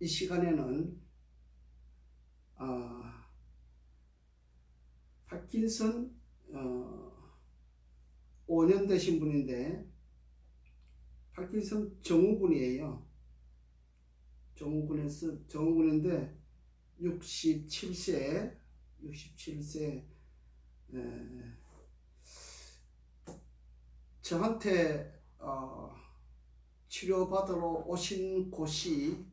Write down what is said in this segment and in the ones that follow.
이 시간에는 어, 파킨슨 어, 5년 되신 분인데 파킨슨 정우군이에요. 정우군에서 정우군인데 67세 67세 에, 저한테 어, 치료받으러 오신 곳이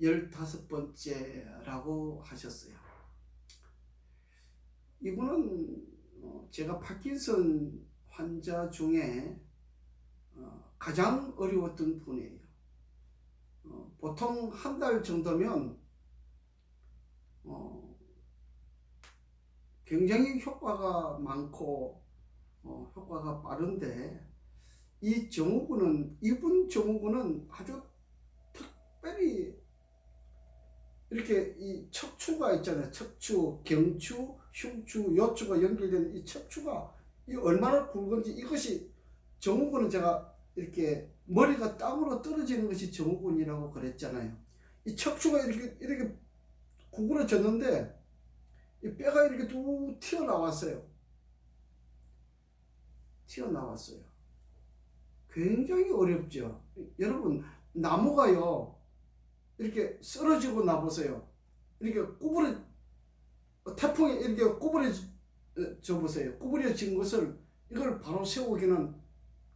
15번째라고 하셨어요. 이분은 어, 제가 파킨슨 환자 중에 어, 가장 어려웠던 분이에요. 어, 보통 한 달 정도면 어, 굉장히 효과가 많고 어, 효과가 빠른데 이 정우군은 이분 정우군은 아주 특별히 이렇게 이 척추가 있잖아요. 척추, 경추, 흉추, 요추가 연결된 이 척추가 이 얼마나 굵은지 이것이 정우군은 제가 이렇게 머리가 땅으로 떨어지는 것이 정우군이라고 그랬잖아요. 이 척추가 이렇게 이렇게 구부러졌는데 이 뼈가 이렇게 뚝 튀어나왔어요. 튀어나왔어요. 굉장히 어렵죠. 여러분 나무가요 이렇게 쓰러지고 나보세요. 이렇게 구부러 태풍에 이렇게 구부러져 보세요. 구부러진 것을 이걸 바로 세우기는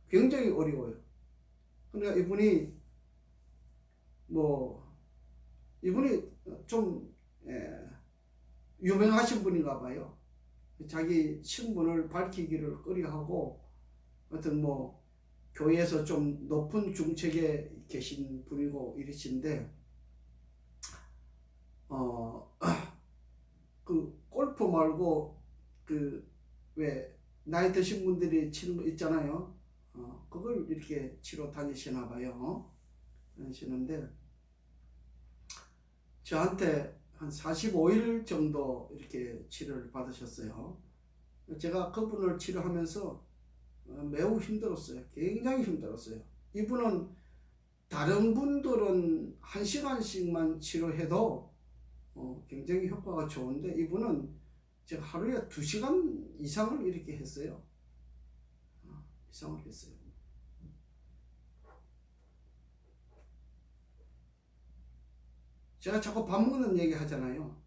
굉장히 어려워요. 그러니까 이분이 뭐 이분이 좀 예, 유명하신 분인가 봐요. 자기 신분을 밝히기를 꺼려하고 어떤 뭐 교회에서 좀 높은 중책에 계신 분이고 이러신데 어 그 골프 말고 그 왜 나이 드신 분들이 치는 거 있잖아요. 어 그걸 이렇게 치러 다니시나 봐요. 다니시는데 저한테 한 45일 정도 이렇게 치료를 받으셨어요. 제가 그분을 치료하면서 어, 매우 힘들었어요. 굉장히 힘들었어요. 이분은 다른 분들은 한 시간씩만 치료해도 어, 굉장히 효과가 좋은데 이분은 제가 하루에 두 시간 이상을 이렇게 했어요. 어, 이상을 했어요. 제가 자꾸 밥 먹는 얘기 하잖아요.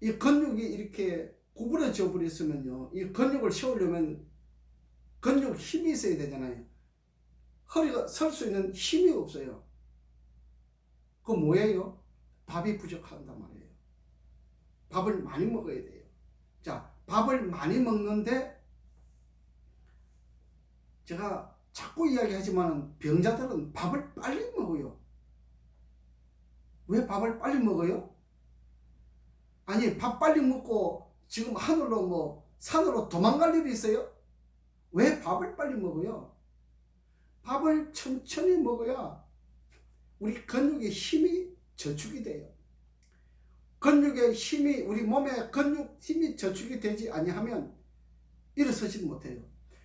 이 근육이 이렇게 구부러져 버렸으면요. 이 근육을 세우려면 근육 힘이 있어야 되잖아요. 허리가 설 수 있는 힘이 없어요. 그 뭐예요? 밥이 부족한단 말이에요. 밥을 많이 먹어야 돼요. 자, 밥을 많이 먹는데 제가 자꾸 이야기하지만 병자들은 밥을 빨리 먹어요. 왜 밥을 빨리 먹어요? 아니, 밥 빨리 먹고 지금 하늘로 뭐 산으로 도망갈 일이 있어요? 왜 밥을 빨리 먹어요? 밥을 천천히 먹어야 우리 근육의 힘이 저축이 돼요. 근육의 힘이 우리 몸의 근육 힘이 저축이 되지 아니하면 일어서지 못해요.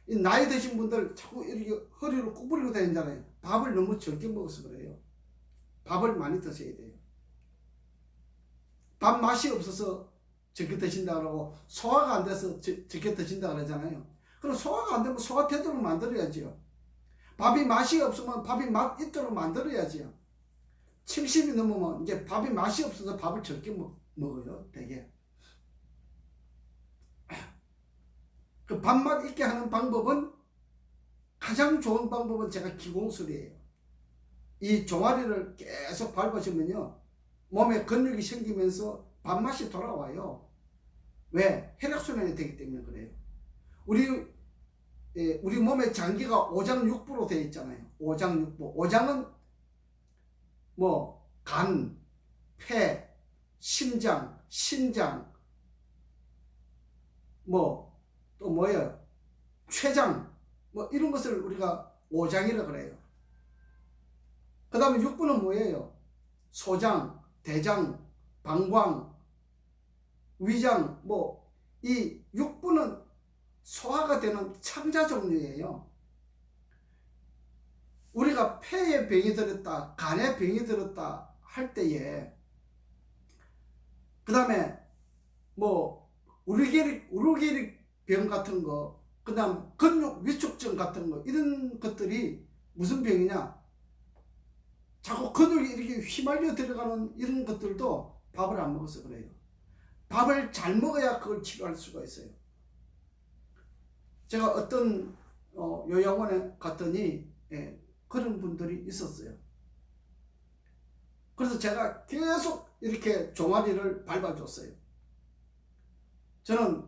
이 나이 드신 분들 자꾸 이렇게 허리를 구부리고 다니잖아요. 밥을 너무 적게 먹어서 그래요. 밥을 많이 드셔야 돼요. 밥 맛이 없어서 적게 드신다 그러고 소화가 안 돼서 적게 드신다 그러잖아요. 그럼 소화가 안 되면 소화 되도록 만들어야지요. 밥이 맛이 없으면 밥이 맛 있도록 만들어야지요. 70이 넘으면 이제 밥이 맛이 없어서 밥을 적게 먹, 먹어요. 되게. 그 밥맛 있게 하는 방법은 가장 좋은 방법은 제가 기공술이에요. 이 종아리를 계속 밟으시면요. 몸에 근육이 생기면서 밥맛이 돌아와요. 왜? 혈액순환이 되기 때문에 그래요. 우리 예, 우리 몸의 장기가 오장육부로 되어 있잖아요. 오장육부. 오장은 뭐 간, 폐, 심장, 신장, 뭐 또 뭐예요? 췌장, 뭐 이런 것을 우리가 오장이라 그래요. 그 다음에 육부는 뭐예요? 소장, 대장, 방광, 위장, 뭐 이 육부는 소화가 되는 창자 종류예요. 우리가 폐에 병이 들었다, 간에 병이 들었다 할 때에 그 다음에 뭐 우르게릭 우르게릭 병 같은 거, 그다음 근육 위축증 같은 거 이런 것들이 무슨 병이냐? 자꾸 근육이 이렇게 휘말려 들어가는 이런 것들도 밥을 안 먹어서 그래요. 밥을 잘 먹어야 그걸 치료할 수가 있어요. 제가 어떤 어, 요양원에 갔더니 예, 그런 분들이 있었어요. 그래서 제가 계속 이렇게 종아리를 밟아줬어요. 저는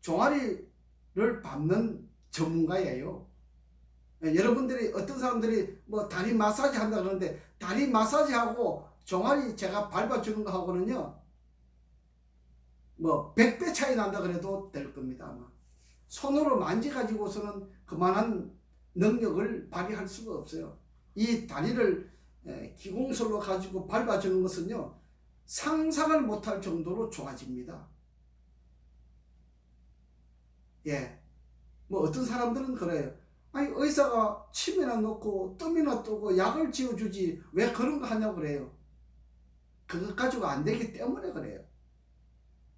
종아리를 밟는 전문가예요. 예, 여러분들이 어떤 사람들이 뭐 다리 마사지 한다 그러는데 다리 마사지하고 종아리 제가 밟아주는 거 하고는요 뭐 100배 차이 난다 그래도 될 겁니다 아마 손으로 만지가지고서는 그만한 능력을 발휘할 수가 없어요 이 다리를 에, 기공술로 가지고 밟아주는 것은요 상상을 못할 정도로 좋아집니다 예. 뭐 어떤 사람들은 그래요 아니 의사가 침이나 넣고 뜸이나 뜨고 약을 지어주지 왜 그런 거 하냐고 그래요. 그것 가지고 안 되기 때문에 그래요.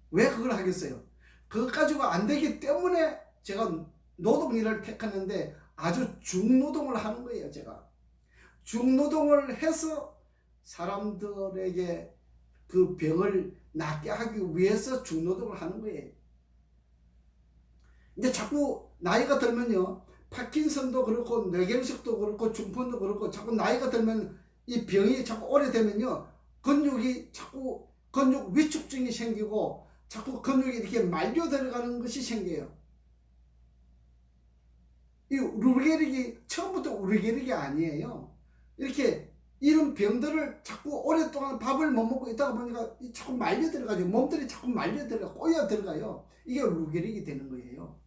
왜 그걸 하겠어요? 그것 가지고 안 되기 때문에 제가 노동 일을 택하는데 아주 중노동을 하는 거예요, 제가. 중노동을 해서 사람들에게 그 병을 낫게 하기 위해서 중노동을 하는 거예요. 이제 자꾸 나이가 들면요. 파킨슨도 그렇고 뇌경색도 그렇고 중풍도 그렇고 자꾸 나이가 들면 이 병이 자꾸 오래되면요 근육이 자꾸 근육 위축증이 생기고 자꾸 근육이 이렇게 말려 들어가는 것이 생겨요. 이 우르게릭이 처음부터 우르게릭이 아니에요. 이렇게 이런 병들을 자꾸 오랫동안 밥을 못 먹고 있다가 보니까 자꾸 말려 들어가죠. 몸들이 자꾸 말려 들어가 꼬여 들어가요. 이게 우르게릭이 되는 거예요.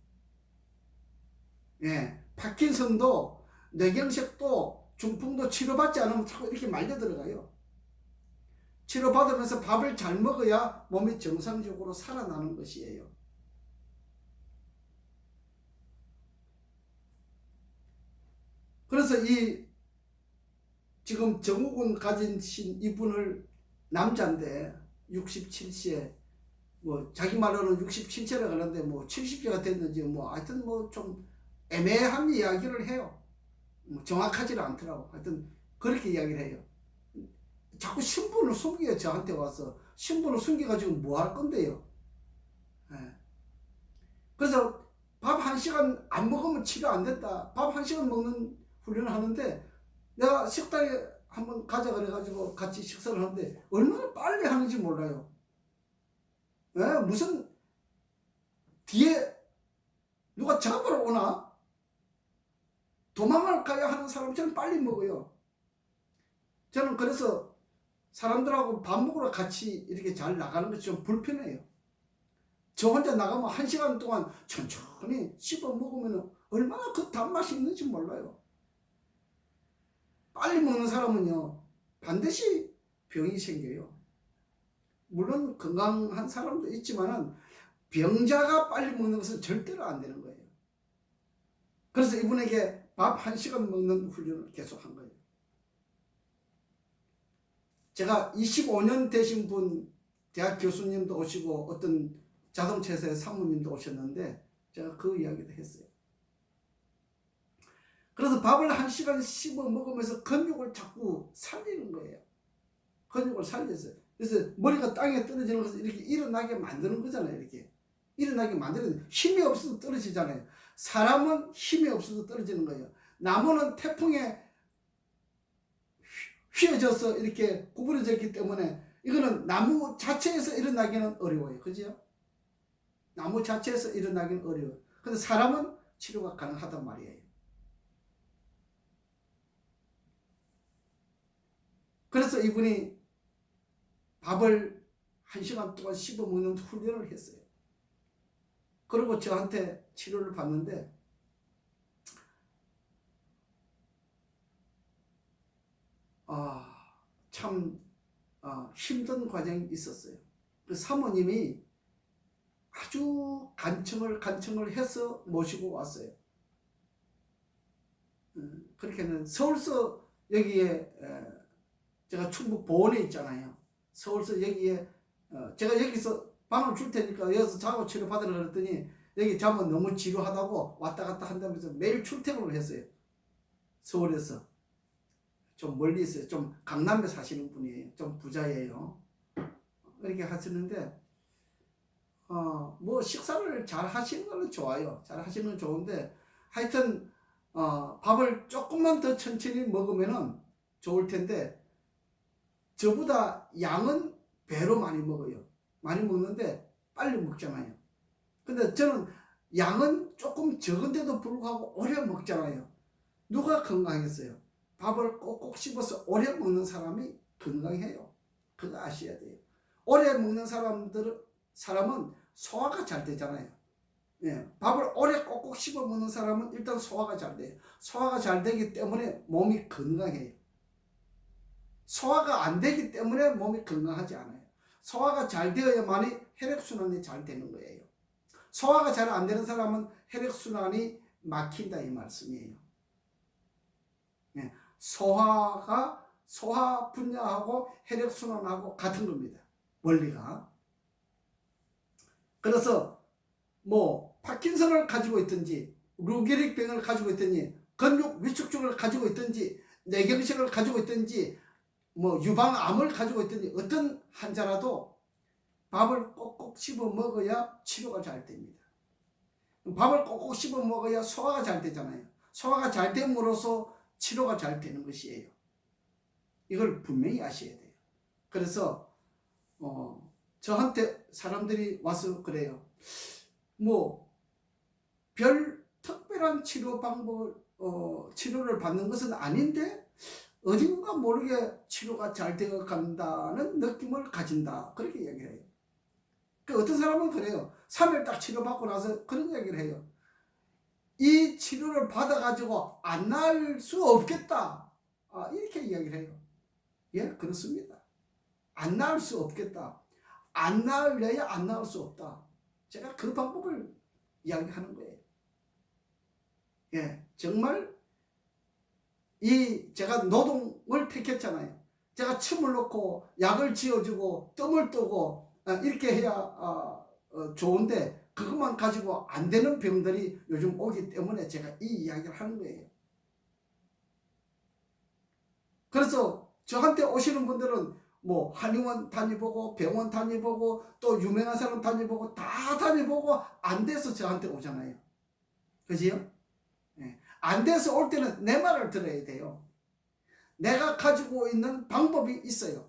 예, 파킨슨도 뇌경색도 중풍도 치료받지 않으면 자꾸 이렇게 말려 들어가요. 치료받으면서 밥을 잘 먹어야 몸이 정상적으로 살아나는 것이에요. 그래서 이 지금 정욱은 가진 이분을 남자인데 67세 뭐 자기 말로는 67세라 그러는데 뭐 70세가 됐는지 뭐 하여튼 뭐 좀 애매한 이야기를 해요. 뭐 정확하지는 않더라고. 하여튼 그렇게 이야기를 해요. 자꾸 신분을 숨겨요. 저한테 와서. 신분을 숨겨가지고 뭐 할 건데요. 예. 그래서 밥 한 시간 안 먹으면 치료 안 된다. 밥 한 시간 먹는 훈련을 하는데 내가 식당에 한번 가자 그래가지고 같이 식사를 하는데 얼마나 빨리 하는지 몰라요. 예? 무슨 뒤에 누가 잡으러 오나? 도망을 가야 하는 사람처럼 빨리 먹어요. 저는 그래서 사람들하고 밥 먹으러 같이 이렇게 잘 나가는 것이 좀 불편해요. 저 혼자 나가면 한 시간 동안 천천히 씹어 먹으면 얼마나 그 단맛이 있는지 몰라요. 빨리 먹는 사람은요, 반드시 병이 생겨요. 물론 건강한 사람도 있지만은 병자가 빨리 먹는 것은 절대로 안 되는 거예요. 그래서 이분에게 밥 한 시간 먹는 훈련을 계속 한 거예요. 제가 25년 되신 분, 대학 교수님도 오시고 어떤 자동차 회사의 사모님도 오셨는데 제가 그 이야기도 했어요. 그래서 밥을 한 시간 씹어 먹으면서 근육을 자꾸 살리는 거예요. 근육을 살려서. 그래서 머리가 땅에 떨어지는 것을 이렇게 일어나게 만드는 거잖아요. 이렇게. 일어나게 만드는 힘이 없어서 떨어지잖아요. 사람은 힘이 없어서 떨어지는 거예요. 나무는 태풍에 휘어져서 이렇게 구부러져 있기 때문에 이거는 나무 자체에서 일어나기는 어려워요. 그죠? 나무 자체에서 일어나기는 어려워요. 근데 사람은 치료가 가능하단 말이에요. 그래서 이분이 밥을 한 시간 동안 씹어 먹는 훈련을 했어요. 그리고 저한테 치료를 받는데 아, 참 아, 힘든 과정이 있었어요. 그 사모님이 아주 간청을 간청을 해서 모시고 왔어요. 음, 그렇게는 서울서 여기에 에, 제가 충북 보원에 있잖아요. 서울서 여기에 어, 제가 여기서 방을 줄 테니까 여기서 자고 치료 받으라 그랬더니 여기 자면 너무 지루하다고 왔다 갔다 한다면서 매일 출퇴근을 했어요. 서울에서 좀 멀리 있어요. 좀 강남에 사시는 분이에요. 좀 부자예요. 이렇게 하시는데 어, 뭐 식사를 잘 하시는 건 좋아요. 잘 하시는 건 좋은데 하여튼 어, 밥을 조금만 더 천천히 먹으면은 좋을 텐데 저보다 양은 배로 많이 먹어요. 많이 먹는데 빨리 먹잖아요. 근데 저는 양은 조금 적은데도 불구하고 오래 먹잖아요. 누가 건강했어요? 밥을 꼭꼭 씹어서 오래 먹는 사람이 건강해요. 그거 아셔야 돼요. 오래 먹는 사람들 사람은 소화가 잘 되잖아요. 예, 밥을 오래 꼭꼭 씹어 먹는 사람은 일단 소화가 잘 돼요. 소화가 잘 되기 때문에 몸이 건강해요. 소화가 안 되기 때문에 몸이 건강하지 않아요. 소화가 잘 되어야만이 혈액순환이 잘 되는 거예요. 소화가 잘 안 되는 사람은 혈액순환이 막힌다 이 말씀이에요. 예, 소화가 소화 분야하고 혈액순환하고 같은 겁니다. 원리가. 그래서 뭐 파킨슨을 가지고 있든지 루게릭 병을 가지고 있든지 근육 위축증을 가지고 있든지 뇌경색을 가지고 있든지 뭐 유방암을 가지고 있든지 어떤 환자라도 밥을 꼭꼭 씹어 먹어야 치료가 잘 됩니다. 밥을 꼭꼭 씹어 먹어야 소화가 잘 되잖아요. 소화가 잘 됨으로써 치료가 잘 되는 것이에요. 이걸 분명히 아셔야 돼요. 그래서 어, 저한테 사람들이 와서 그래요. 뭐 별 특별한 치료 방법 어, 치료를 받는 것은 아닌데 어딘가 모르게 치료가 잘 되어 간다는 느낌을 가진다. 그렇게 이야기를 해요. 그 어떤 사람은 그래요. 3일 딱 치료받고 나서 그런 얘기를 해요. 이 치료를 받아가지고 안 나을 수 없겠다. 아, 이렇게 이야기를 해요. 예, 그렇습니다. 안 나을 수 없겠다. 안 나으려야 안 나을 수 없다. 제가 그 방법을 이야기하는 거예요. 예, 정말 이 제가 노동을 택했잖아요. 제가 침을 넣고 약을 지어주고 뜸을 뜨고 아, 이렇게 해야 아, 어, 좋은데 그것만 가지고 안 되는 병들이 요즘 오기 때문에 제가 이 이야기를 하는 거예요. 그래서 저한테 오시는 분들은 뭐 한의원 다녀보고 병원 다녀보고 또 유명한 사람 다녀보고 다 다녀보고 안 돼서 저한테 오잖아요. 그지요? 네. 안 돼서 올 때는 내 말을 들어야 돼요. 내가 가지고 있는 방법이 있어요.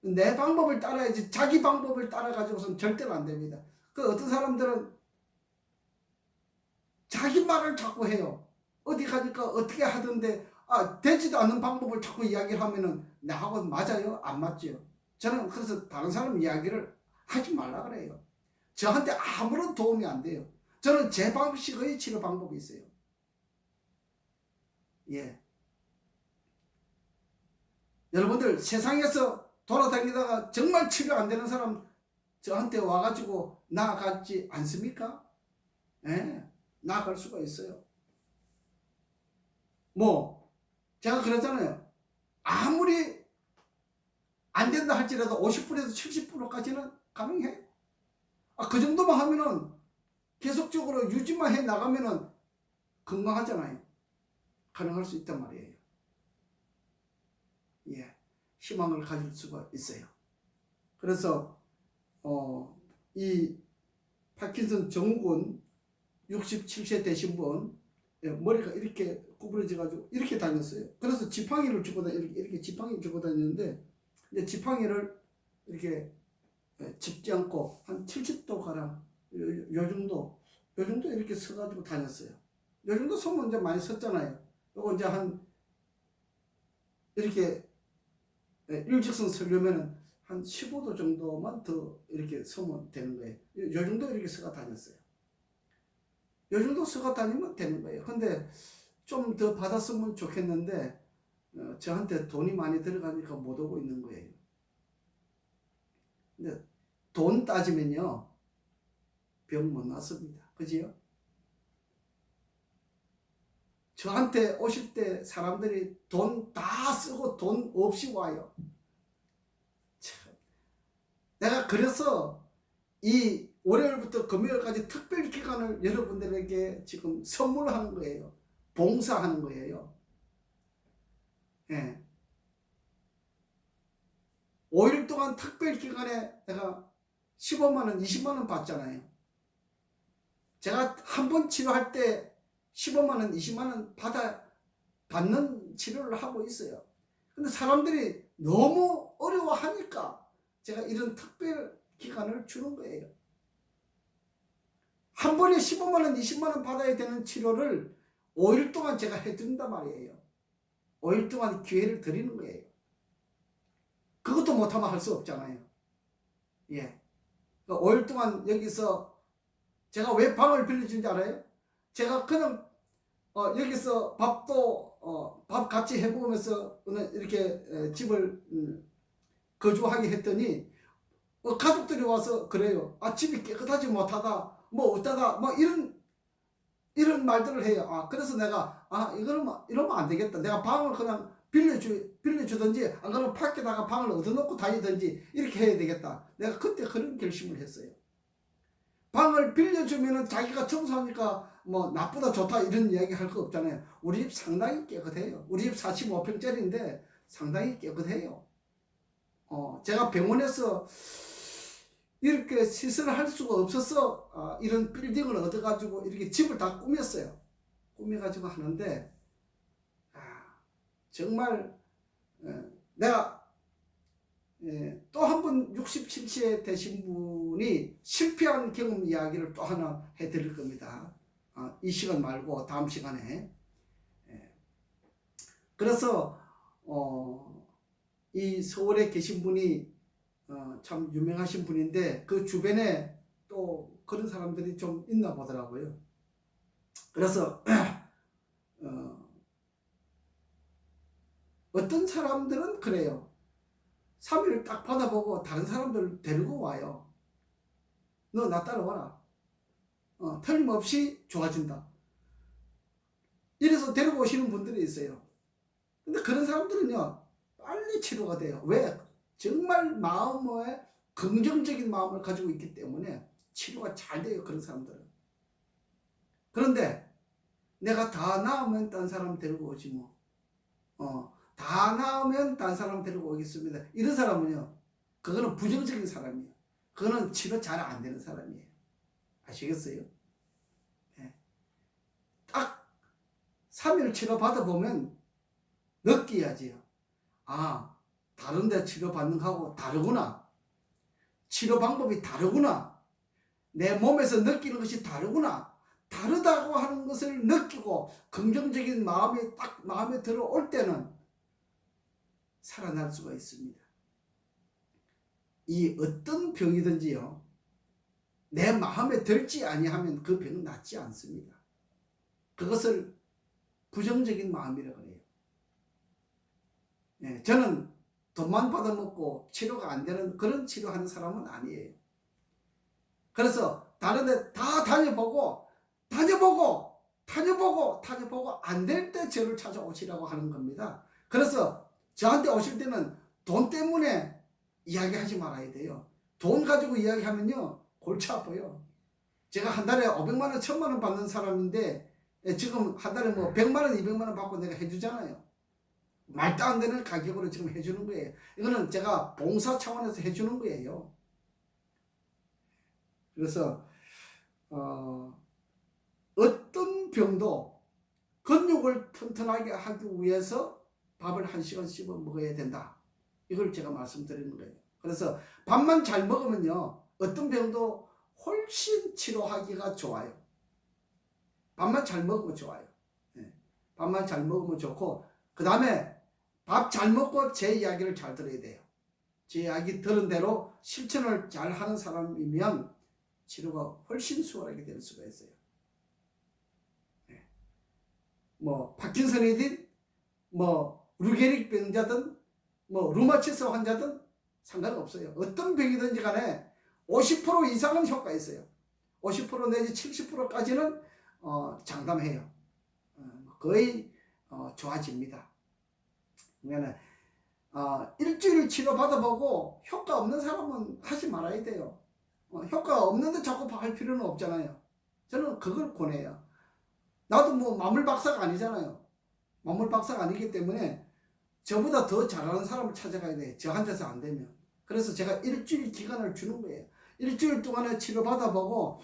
내 방법을 따라야지 자기 방법을 따라 가지고서는 절대로 안 됩니다. 그 어떤 사람들은 자기 말을 자꾸 해요. 어디 가니까 어떻게 하던데 아 되지도 않는 방법을 자꾸 이야기를 하면은 나하고 맞아요? 안 맞죠? 저는 그래서 다른 사람 이야기를 하지 말라 그래요. 저한테 아무런 도움이 안 돼요. 저는 제 방식의 치료 방법이 있어요. 예. 여러분들 세상에서 돌아다니다가 정말 치료 안 되는 사람 저한테 와가지고 나아갔지 않습니까? 예, 나아갈 수가 있어요. 뭐, 제가 그러잖아요. 아무리 안 된다 할지라도 50%에서 70%까지는 가능해. 아, 그 정도만 하면은 계속적으로 유지만 해 나가면은 건강하잖아요. 가능할 수 있단 말이에요. 예. 희망을 가질 수가 있어요. 그래서 어, 이 파킨슨 증후군 67세 되신 분 예, 머리가 이렇게 구부러져 가지고 이렇게 다녔어요. 그래서 지팡이를 주고 다 이렇게 이렇게 지팡이 주고 다녔는데 이제 지팡이를 이렇게 예, 짚지 않고 한 70도 가량 요, 요 정도 요 정도 이렇게 서가지고 다녔어요. 요 정도 서면 이제 많이 섰잖아요. 요거 이제 한 이렇게 예, 일직선 서려면은 한 15도 정도만 더 이렇게 서면 되는 거예요. 요 정도 이렇게 서가 다녔어요. 요 정도 서가 다니면 되는 거예요. 근데 좀 더 받았으면 좋겠는데 어, 저한테 돈이 많이 들어가니까 못 오고 있는 거예요. 근데 돈 따지면요 병 못 났습니다. 그지요? 저한테 오실 때 사람들이 돈 다 쓰고 돈 없이 와요. 참. 내가 그래서 이 월요일부터 금요일까지 특별 기간을 여러분들에게 지금 선물하는 거예요. 봉사하는 거예요. 예. 5일 동안 특별 기간에 내가 15만 원, 20만 원 받잖아요. 제가 한 번 치료할 때 15만 원, 20만 원 받아 받는 치료를 하고 있어요. 근데 사람들이 너무 어려워하니까 제가 이런 특별 기간을 주는 거예요. 한 번에 15만 원, 20만 원 받아야 되는 치료를 5일 동안 제가 해준단 말이에요. 5일 동안 기회를 드리는 거예요. 그것도 못하면 할 수 없잖아요. 예. 5일 동안 여기서 제가 왜 방을 빌려준지 알아요? 제가 그냥 어, 여기서 밥도 어, 밥 같이 오늘 이렇게 에, 집을 음, 거주하게 했더니 어, 가족들이 와서 그래요. 아 집이 깨끗하지 못하다, 뭐 어떠다, 뭐 이런 이런 말들을 해요. 아 그래서 내가 아 이거는 이러면 안 되겠다. 내가 방을 그냥 빌려주 빌려주든지 안 그러면 밖에다가 방을 얻어놓고 다니든지 이렇게 해야 되겠다. 내가 그때 그런 결심을 했어요. 방을 빌려주면은 자기가 청소하니까 뭐 나쁘다 좋다 이런 이야기 할 거 없잖아요. 우리 집 상당히 깨끗해요. 우리 집 45평짜리인데 상당히 깨끗해요. 어, 제가 병원에서 이렇게 시설을 할 수가 없어서 어, 이런 빌딩을 얻어가지고 이렇게 집을 다 꾸몄어요. 꾸며가지고 하는데 아, 정말 에, 내가 또한 번 67세 되신 분이 실패한 경험 이야기를 또 하나 해드릴 겁니다. 아, 이 시간 말고 다음 시간에. 예. 그래서 어, 이 서울에 계신 분이 어, 참 유명하신 분인데 그 주변에 또 그런 사람들이 좀 있나 보더라고요. 그래서 어, 어떤 사람들은 그래요. 3일을 딱 받아보고 다른 사람들 데리고 와요. 너 나 따라와라. 어, 틀림없이 좋아진다. 이래서 데리고 오시는 분들이 있어요. 근데 그런 사람들은요, 빨리 치료가 돼요. 왜? 정말 마음에 긍정적인 마음을 가지고 있기 때문에 치료가 잘 돼요. 그런 사람들은. 그런데 내가 다 나으면 딴 사람 데리고 오지 뭐. 어, 다 나으면 딴 사람 데리고 오겠습니다. 이런 사람은요, 그거는 부정적인 사람이에요. 그거는 치료 잘 안 되는 사람이에요. 아시겠어요? 네. 딱 3일 치료 받아보면 느끼야지요. 아, 다른데 치료받는 거하고 다르구나. 치료 방법이 다르구나. 내 몸에서 느끼는 것이 다르구나. 다르다고 하는 것을 느끼고 긍정적인 마음이 딱 마음에 들어올 때는 살아날 수가 있습니다. 이 어떤 병이든지요. 내 마음에 들지 아니하면 그 병은 낫지 않습니다. 그것을 부정적인 마음이라고 해요. 예, 저는 돈만 받아먹고 치료가 안 되는 그런 치료하는 사람은 아니에요. 그래서 다른 데 다 다녀보고 다녀보고 다녀보고 다녀보고 안 될 때 저를 찾아오시라고 하는 겁니다. 그래서 저한테 오실 때는 돈 때문에 이야기하지 말아야 돼요. 돈 가지고 이야기하면요 골치 아파요. 제가 한 달에 500만 원, 1000만 원 받는 사람인데 지금 한 달에 뭐 100만 원, 200만 원 받고 내가 해주잖아요. 말도 안 되는 가격으로 지금 해주는 거예요. 이거는 제가 봉사 차원에서 해주는 거예요. 그래서 어, 어떤 병도 근육을 튼튼하게 하기 위해서 밥을 한 시간 씹어 먹어야 된다. 이걸 제가 말씀드리는 거예요. 그래서 밥만 잘 먹으면요. 어떤 병도 훨씬 치료하기가 좋아요. 밥만 잘 먹으면 좋아요. 네. 밥만 잘 먹으면 좋고 그 다음에 밥 잘 먹고 제 이야기를 잘 들어야 돼요. 제 이야기 들은 대로 실천을 잘 하는 사람이면 치료가 훨씬 수월하게 될 수가 있어요. 네. 뭐 파킨슨이든 뭐 루게릭 병자든 뭐 루마티스 환자든 상관없어요. 어떤 병이든지 간에 50% 이상은 효과 있어요. 50% 내지 70%까지는 어, 장담해요. 어, 거의 어, 좋아집니다. 그러면 어, 일주일 치료 받아보고 효과 없는 사람은 하지 말아야 돼요. 어, 효과 없는데 자꾸 할 필요는 없잖아요. 저는 그걸 권해요. 나도 뭐 만물 박사가 아니잖아요. 만물 박사가 아니기 때문에 저보다 더 잘하는 사람을 찾아가야 돼. 저한테서 안 되면. 그래서 제가 일주일 기간을 주는 거예요. 일주일 동안에 치료 받아보고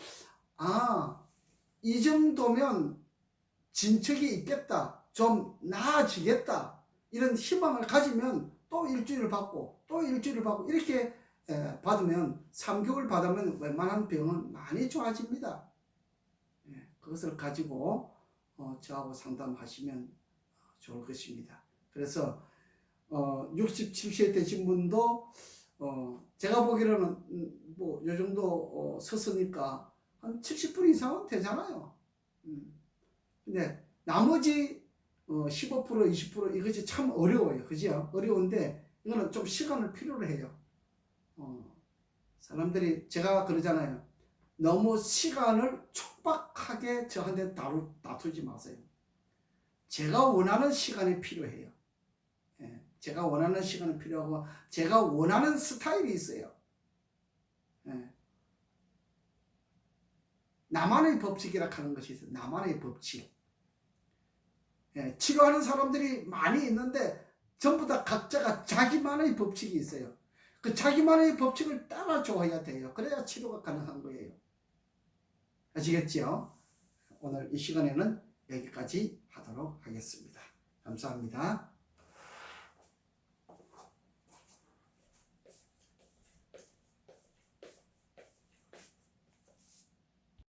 아, 이 정도면 진척이 있겠다. 좀 나아지겠다. 이런 희망을 가지면 또 일주일을 받고 또 일주일을 받고 이렇게 에, 받으면 3개월 받으면 웬만한 병은 많이 좋아집니다. 예, 그것을 가지고 어, 저하고 상담하시면 좋을 것입니다. 그래서 어, 60, 70세 되신 분도 어, 제가 보기로는 음, 뭐요 정도 어, 섰으니까 한 70분 이상은 되잖아요. 음. 근데 나머지 어, 15% 20% 이것이 참 어려워요. 그죠? 어려운데 이거는 좀 시간을 필요로 해요. 어, 사람들이 제가 그러잖아요. 너무 시간을 촉박하게 저한테 다루, 다투지 마세요. 제가 원하는 시간이 필요해요. 예, 제가 원하는 시간이 필요하고 제가 원하는 스타일이 있어요. 예. 나만의 법칙이라 하는 것이 있어요. 나만의 법칙. 예, 치료하는 사람들이 많이 있는데 전부 다 각자가 자기만의 법칙이 있어요. 그 자기만의 법칙을 따라줘야 돼요. 그래야 치료가 가능한 거예요. 아시겠죠? 오늘 이 시간에는 여기까지 하도록 하겠습니다. 감사합니다.